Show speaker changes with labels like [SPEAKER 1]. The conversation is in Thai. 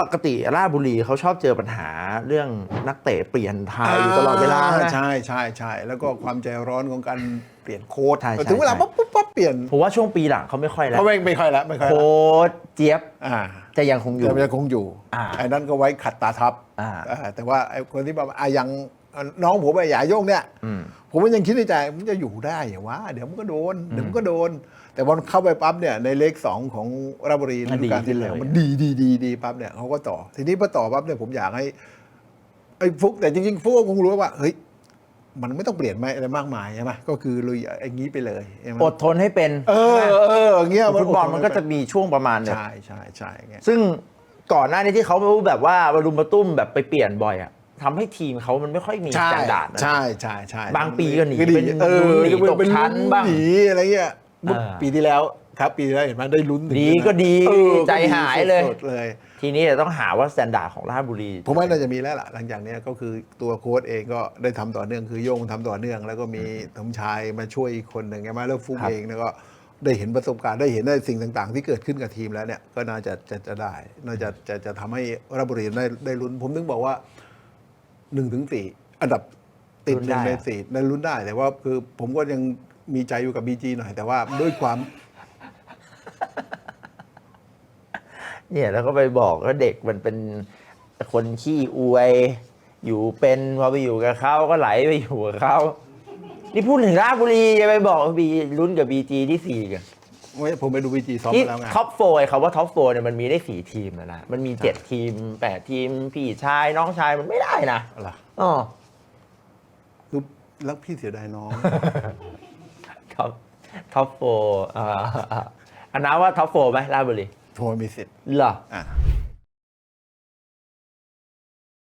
[SPEAKER 1] ปกติราชบุรีเขาชอบเจอปัญหาเรื่องนักเตะเปลี่ยนไทยอยู่ตลอดเวลานะ
[SPEAKER 2] ใช่ใช่ใช่แล้วก็ความใจร้อนของการเปลี่ยนโค้ด
[SPEAKER 1] ใช่ใช่
[SPEAKER 2] ถึงเวลา
[SPEAKER 1] ใช่
[SPEAKER 2] ปั๊บปุ๊บปั๊บเปลี่ยน
[SPEAKER 1] ผมว่าช่วงปีหลังเขาไม่ค่อยแล้ว
[SPEAKER 2] เขาไม่ไม่ค่อยละไม่ค่อยละ
[SPEAKER 1] โค้ชเจี๊ยบ
[SPEAKER 2] อ่า
[SPEAKER 1] จะยังคงอยู่
[SPEAKER 2] จะยังคงอยู่
[SPEAKER 1] อ่า
[SPEAKER 2] ไอ้นั่นก็ไว้ขัดตาทับ
[SPEAKER 1] อ่า
[SPEAKER 2] อ่าแต่ว่าไอ้คนที่แบบอะยัง น้องผมไอ้หยาโยงเนี่ย
[SPEAKER 1] อืม
[SPEAKER 2] ผมมันยังคิดในใจมันจะอยู่ได้เหรอวะเดี๋ยวมันก็โดนเดี๋ยวมันก็โดน แต่พอเข้าไปปั๊บเนี่ยในเลขสองของราชบุรี
[SPEAKER 1] มัน
[SPEAKER 2] ฤดูกาล
[SPEAKER 1] ดีขึ้
[SPEAKER 2] ที่
[SPEAKER 1] น
[SPEAKER 2] แล้ว
[SPEAKER 1] เลย
[SPEAKER 2] มันดีดีดีดีปั๊บเนี่ยเขาก็ต่อ ทีนี้พอต่อปั๊บเนี่ยผมอยากให้ไอ้ฟุกแต่จริงๆฟุกก็คงรู้ว่าเฮ้ยมันไม่ต้องเปลี่ยนไม่อะไรมากมายใช่ไหมก็คือลุยอย่างนี้ไปเลยใช่ไหม
[SPEAKER 1] อดทนให้เป็น
[SPEAKER 2] เออเอออย่างเงี้ย
[SPEAKER 1] ฟุตบอลมันก็จะมีช่วงประมาณหนึง
[SPEAKER 2] ใช่ใช่ใช่เงี้ย
[SPEAKER 1] ซึ่งก่อนหน้านี้ที่เขาแบบว่ามารุมมาตุ้มแบบไปเปลี่ยนบ่อยอะ ทำให้ทีมเขามันไม่ค่อยมี
[SPEAKER 2] ใช่
[SPEAKER 1] สแตนดาร์ดนะ
[SPEAKER 2] ใช่ใช่ใช่
[SPEAKER 1] บางปีก็หนี
[SPEAKER 2] ก็
[SPEAKER 1] เป็น
[SPEAKER 2] เออ
[SPEAKER 1] หนีตกชั้นบ้าง
[SPEAKER 2] หนีอะไรเงี้ยเมื่อ
[SPEAKER 1] เออ
[SPEAKER 2] ปีที่แล้วครับปีที่แล้วเห็นไหมได้ลุ้นถึง
[SPEAKER 1] ดี
[SPEAKER 2] นะ
[SPEAKER 1] ก็ดี
[SPEAKER 2] เออ
[SPEAKER 1] ใจหายเลย
[SPEAKER 2] สุดๆเลย
[SPEAKER 1] ทีนี้จะต้องหาว่าสแตนดาร์ดของราชบุรี
[SPEAKER 2] ผมว่าน่าจะมีแล้วล่ะหลังจากเนี้ยก็คือตัวโค้ชเองก็ได้ทำต่อเนื่องคือโยงทำต่อเนื่อง แล้วก็มีสมชายมาช่วยอีกคนหนึ่งใช่ไหมแล้วฟุก
[SPEAKER 1] ครับ
[SPEAKER 2] เองเนี่ยก็ได้เห็นประสบการณ์ได้เห็นได้สิ่งต่าง ๆ ที่เกิดขึ้นกับทีมแล้วเนี่ยก็น่าจะจะจะได้ น่าจะจะจะทำให้ราชบุรีได้ได้ลุ้น ผมถึงบอกว่า หนึ่งถึงสี่อันดับติดหนึ่งในสี่ในลุ้นได้ แต่ว่าคือผมก็ยังมีใจอยู่กับบีจีหน่อย แต่ว่าด้วยความ
[SPEAKER 1] เนี่ยแล้วก็ไปบอกว่าเด็กมันเป็นคนขี้อวย อยู่เป็นพอไปอยู่กับเขาก็ไหลไปอยู่กับเขานี่พูดถึงราชบุรีจะไปบอกบีลุ้นกับบีจีที่สี่กัน
[SPEAKER 2] ผมไปดูบีจีซ้อม
[SPEAKER 1] ที่
[SPEAKER 2] มาแล้วไง
[SPEAKER 1] ท็อปโฟร์เขาว่าท็อปโฟร์เนี่ยมันมีได้สี่ทีมแล้วนะมันมีเจ็ดทีมแปดทีม พี่ชายน้องชายมันไม่ได้นะ
[SPEAKER 2] อะไร
[SPEAKER 1] อ๋อ
[SPEAKER 2] คือแล้วพี่เสียดายน้อง
[SPEAKER 1] ท็อปท็อปโฟร์อ่าอันนั้นว่าท็อปโฟร์ไหมราชบุรี
[SPEAKER 2] โทรมีสิทธิ์
[SPEAKER 1] เหรอ
[SPEAKER 2] อะ